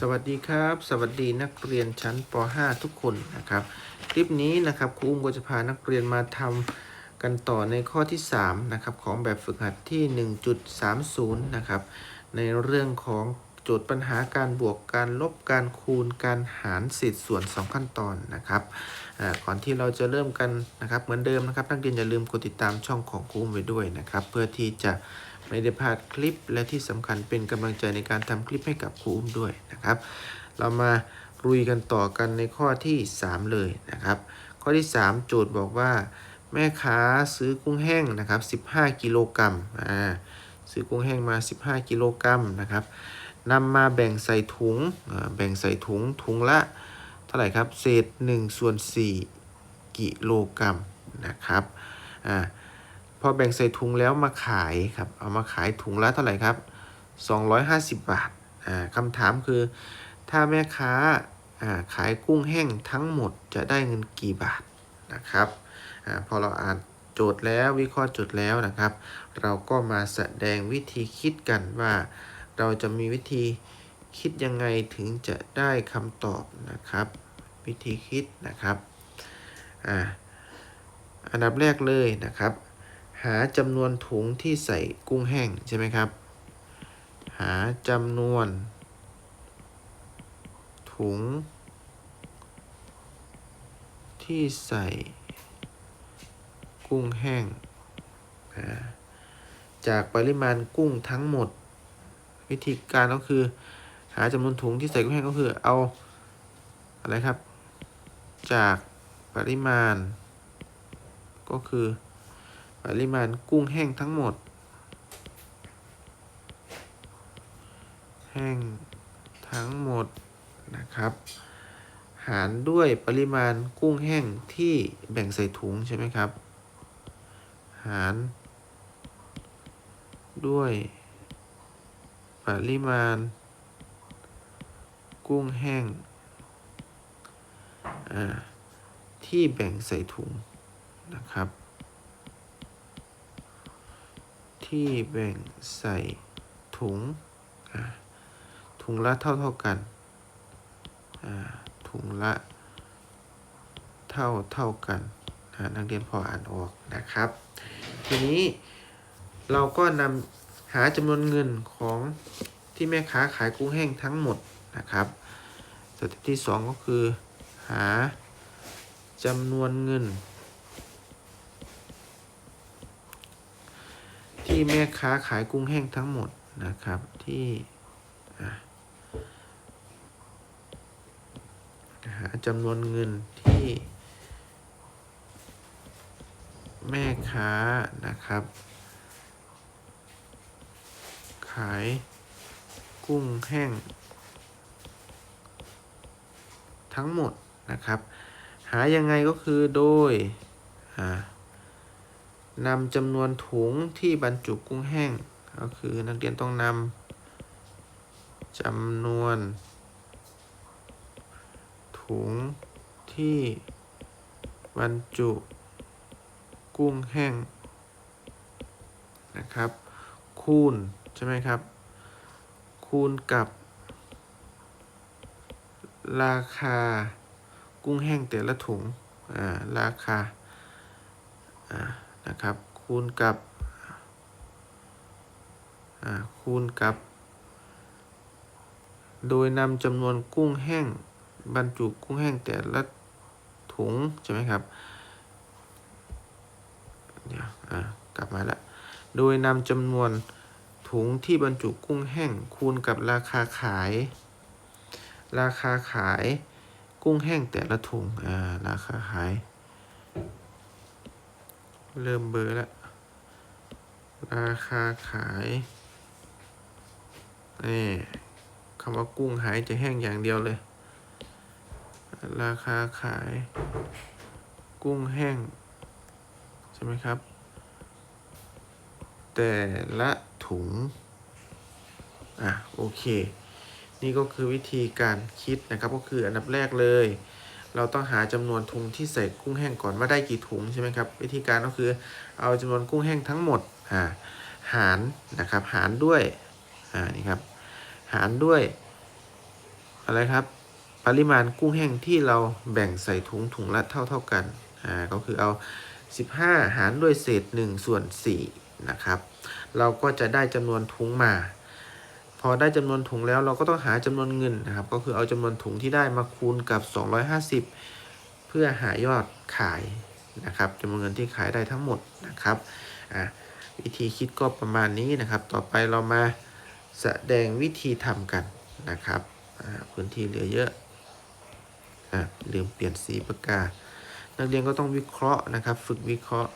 สวัสดีครับ สวัสดีนักเรียนชั้นป .5 ทุกคนนะครับ คลิปนี้นะครับครูอุ้มก็จะพานักเรียนมาทำกันต่อในข้อที่3นะครับของแบบฝึกหัดที่ 1.30 นะครับ ในเรื่องของโจทย์ปัญหาการบวกการลบการคูณการหารเศษส่วน 2 ขั้นตอนนะครับก่อนที่เราจะเริ่มกันนะครับเหมือนเดิมนะครับนักเรียนอย่าลืมกดติดตามช่องของครูอุ้มไว้ด้วยนะครับ เพื่อที่จะ ไม่ได้พลาดคลิปและที่สำคัญเป็นกำลังใจในการทำคลิปให้กับครูอุ้มด้วยนะครับ เรามาลุยกันต่อกันในข้อที่ 3 เลยนะครับ ข้อที่ 3 โจทย์บอกว่า แม่ค้าซื้อกุ้งแห้งนะครับ 15 กิโลกรัมอ่าซื้อกุ้งแห้งมา 15 กิโลกรัมนะครับนำมาแบ่งใส่ถุงแบ่งใส่ถุงถุงละเท่าไหร่ครับ เศษ1ส่วน4กิโลกรัมนะครับอ่า อแบ่งใส่ถุงแล้วมาขายครับ เอามาขายถุงละเท่าไหร่ครับ 250 บาทอ่าคำถามคือ ถ้าแม่ค้าอ่าขายกุ้งแห้งทั้งหมดจะได้เงินกี่บาทนะครับอ่าพอเราอ่านโจทย์แล้ววิเคราะห์โจทย์แล้วนะครับ เราก็มาแสดงวิธีคิดกันว่า เราจะมีวิธีคิดยังไงถึงจะได้คำตอบนะครับ วิธีคิดนะครับอ่าอันดับแรกเลยนะครับ หาจำนวนถุงที่ใส่กุ้งแห้งใช่ไหมครับ หาจำนวน ถุง ที่ใส่กุ้งแห้ง จากปริมาณกุ้งทั้งหมด วิธีการก็คือ หาจำนวนถุงที่ใส่กุ้งแห้งก็คือเอาอะไรครับ จากปริมาณ ก็คือ ปริมาณกุ้งแห้งทั้งหมด แห้งทั้งหมดนะครับ หารด้วยปริมาณกุ้งแห้งที่แบ่งใส่ถุงใช่ไหมครับ หารด้วยปริมาณ กุ้งแห้งที่แบ่งใส่ถุงนะครับ ที่แบ่งใส่ถุง ถุงละเท่าเท่ากันถุงละเท่าเท่ากันนักเรียนพออ่านออกนะครับ ทีนี้เราก็นำหาจำนวนเงินของที่แม่ค้าขายกุ้งแห้งทั้งหมดนะครับสเต็ปที่สองก็คือหาจำนวนเงิน ที่แม่ค้าขายกุ้งแห้งทั้งหมดนะครับที่หาจำนวนเงินที่ แม่ค้านะครับ ขายกุ้งแห้ง ทั้งหมดนะครับ หายังไงก็คือโดยอ่า นำจำนวนถุงที่บรรจุกุ้งแห้ง ก็คือนักเรียนต้องนำจำนวน ถุงที่บรรจุกุ้งแห้งนะครับ คูณ ใช่ไหมครับ คูณกับ ราคากุ้งแห้งแต่ละถุง อ่า ราคา อ่า นะครับ คูณกับอ่าคูณกับ โดยนำจำนวนกุ้งแห้งบรรจุกุ้งแห้งแต่ละถุงใช่ไหมครับเดี๋ยวอ่ากลับมาละโดยนำจำนวนถุงที่บรรจุกุ้งแห้งคูณกับราคาขาย ราคาขายกุ้งแห้งแต่ละถุงอ่าราคาขาย เริ่มเบอร์ล้วราคาขายนี่คำว่ากุ้งหายจะแห้งอย่างเดียวเลย ราคาขาย กุ้งแห้ง ใช่ไหมครับ แต่ละถุง อะ โอเค นี่ก็คือวิธีการคิดนะครับ ก็คืออันดับแรกเลย เราต้องหาจำนวนถุงที่ใส่กุ้งแห้งก่อนว่าได้กี่ถุงใช่ไหมครับ วิธีการก็คือเอาจำนวนกุ้งแห้งทั้งหมดอ่าหารนะครับ หารด้วยอ่านี่ครับ หารด้วย อะไรครับ ปริมาณกุ้งแห้งที่เราแบ่งใส่ถุงถุงละเท่าเท่ากันอ่าก็คือเอา 15 หารด้วยเศษ1ส่วน4นะครับ เราก็จะได้จำนวนถุงมา อได้จำนวนถุงแล้วเราก็ต้องหาจำนวนเงินนะครับ ก็คือเอาจำนวนถุงที่ได้มาคูณกับ 250 เพื่อหายอดขายนะครับจำนวนเงินที่ขายได้ทั้งหมดนะครับอะวิธีคิดก็ประมาณนี้นะครับ ต่อไปเรามาแสดงวิธีทำกันนะครับพื้นที่เหลือเยอะอะลืมเปลี่ยนสีปากกา นักเรียนก็ต้องวิเคราะห์นะครับ ฝึกวิเคราะห์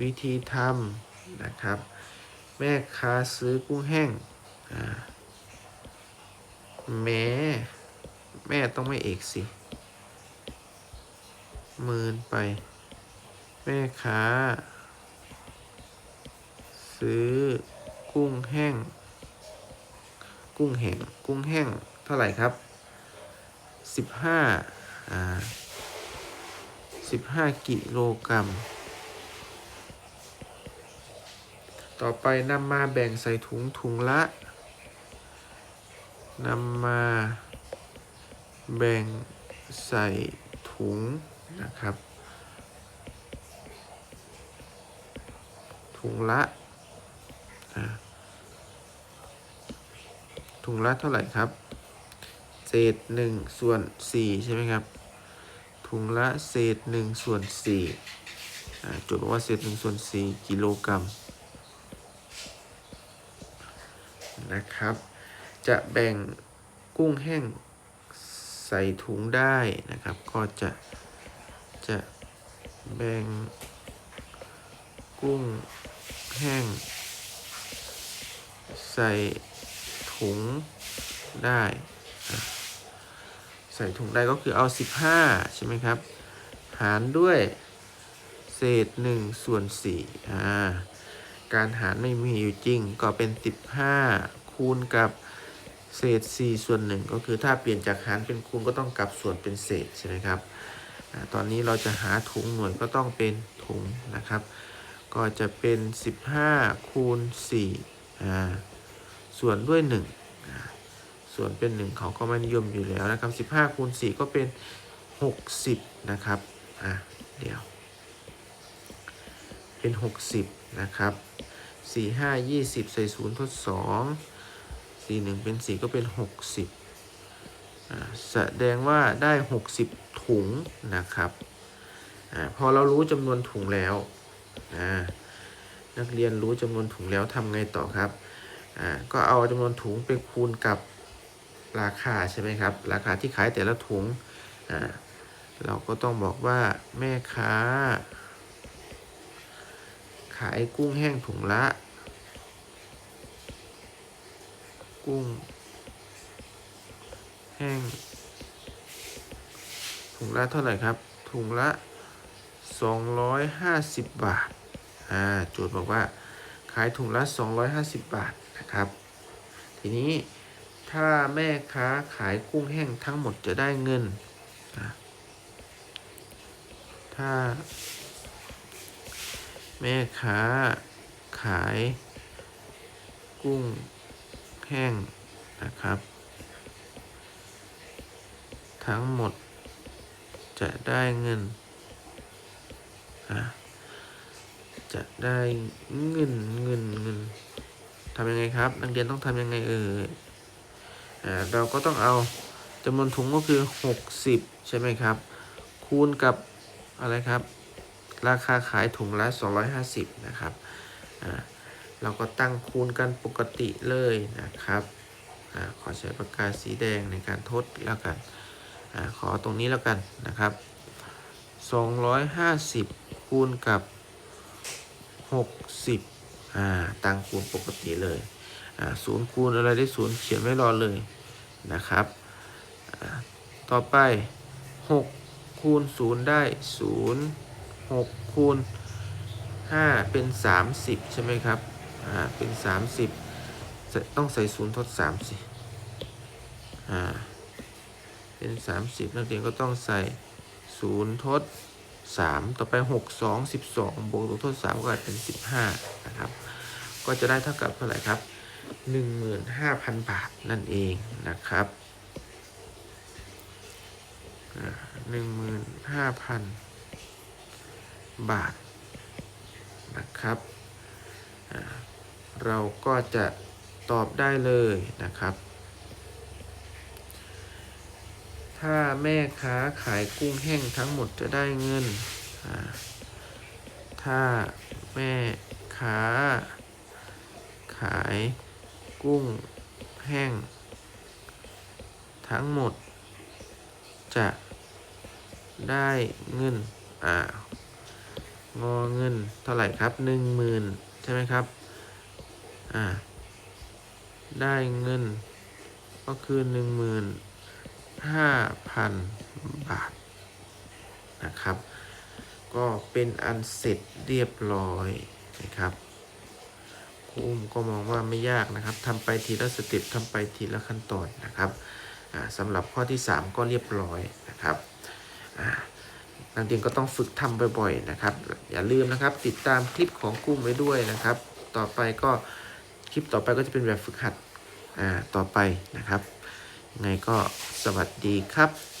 วิธีทำนะครับ แม่ค้าซื้อกุ้งแห้ง แม่ แม่ต้องไม่เอกสิหมื่นไป แม่ค้า ซื้อกุ้งแห้ง กุ้งแห้ง กุ้งแห้ง เท่าไหร่ครับสิบห้าอ่าสิบห้ากิโลกรัม ต่อไปนำมาแบ่งใส่ถุงถุงละ นำมาแบ่งใส่ถุงนะครับ ถุงละถุงละเท่าไหร่ครับ เศษหนึ่งส่วนสี่ใช่ไหมครับ ถุงละเศษหนึ่งส่วนสี่จทย์บอกว่าเศษหนึ่งส่วนสี่กิโลกรัมนะครับ จะแบ่งกุ้งแห้งใส่ถุงได้นะครับ ก็จะจะแบ่งกุ้งแห้ง ใส่ถุงได้ ใส่ถุงได้ก็คือเอา 15 ใช่ไหมครับ หารด้วยเศษ1ส่วน4อ่าการหารไม่มีอยู่จริงก็เป็น 15 คูณกับ เศษ 4 ส่วน 1 ก็คือถ้าเปลี่ยนจากหารเป็นคูณก็ต้องกลับส่วนเป็นเศษใช่ไหมครับอตอนนี้เราจะหาถุงหน่วยก็ต้องเป็นถุงนะครับ ก็จะเป็น 15 คูณ4อ่ส่วนด้วย1อ่าส่วนเป็น 1 เขาก็ไม่นิยมอยู่แล้วนะครับ 15 คูณ 4 ก็เป็น 60 นะครับ อะ เดี๋ยว เป็น 60 นะครับ 4 5 20 ใส่ 0 ทด 2 4 1เป็น4ก็เป็น60อ่าแสดงว่าได้60ถุงนะครับอ่าพอเรารู้จำนวนถุงแล้วอ่านักเรียนรู้จำนวนถุงแล้วทำไงต่อครับอ่าก็เอาจำนวนถุงไปคูณกับราคาใช่ไหมครับ ราคาที่ขายแต่ละถุงอ่าเราก็ต้องบอกว่าแม่ค้า ขายกุ้งแห้งถุงละ กุ้ง แห้ง ถุงละเท่าไหร่ครับ ถุงละ 250 บาท อ่าโจทย์บอกว่า ขายถุงละ 250 บาทนะครับ ทีนี้ถ้าแม่ค้าขายกุ้งแห้งทั้งหมดจะได้เงินอะถ้า แม่ค้าขายกุ้ง ห้งนะครับ ทั้งหมดจะได้เงินจะได้เงินเงินเงินทำยังไงครับ นักเรียนต้องทำยังไงเออเราก็ต้องเอาจำนวนถุงก็คือ 60 ใช่ไหมครับ คูณกับอะไรครับ ราคาขายถุงละ 250 นะครับอ่า เราก็ตั้งคูณกันปกติเลยนะครับอขอใช้ปากกาสีแดงในการทดแล้วกันอขอตรงนี้แล้วกันนะครับ 250 คูณกับ 60อ่าตั้งคูณปกติเลยอ่าศูนย์คูณอะไรได้ศูนย์เขียนไว้รอเลยนะครับ ต่อไป 6 คูณ 0 ได้ 0 6 คูณ 5 เป็น 30 ใช่ไหมครับ อ่า เป็น30จะต้องใส่0ทด3สิอ่า เป็น30นักเรียนก็ต้องใส่0ทด3ต่อไป6 2 12บวก0ทด3ก็กลายเป็น15นะครับ ก็จะได้เท่ากับเท่าไหร่ครับ15,000บาทนั่นเองนะครับหนึ่งหมื่นห้าพันบาทนะครับ เราก็จะตอบได้เลยนะครับ ถ้าแม่ค้าขายกุ้งแห้งทั้งหมดจะได้เงิน ถ้าแม่ค้า ขายกุ้งแห้ง ทั้งหมด จะได้เงิน อ่างอเงินเท่าไหร่ครับหนึ่งหมื่นใช่ไหมครับ อ่าได้เงินก็คือหนึ่งหมื่นห้าพันบาทนะครับ ก็เป็นอันเสร็จเรียบร้อยนะครับครูอุ้มก็มองว่าไม่ยากนะครับทำไปทีละสเต็ปทำไปทีละขั้นตอนนะครับสำหรับข้อที่ 3 ก็เรียบร้อยนะครับนักเรียนก็ต้องฝึกทำบ่อยๆนะครับ อย่าลืมนะครับติดตามคลิปของกุ้งไว้ด้วยนะครับ ต่อไปก็ คลิปต่อไปก็จะเป็นแบบฝึกหัดอ่าต่อไปนะครับยังไงก็สวัสดีครับ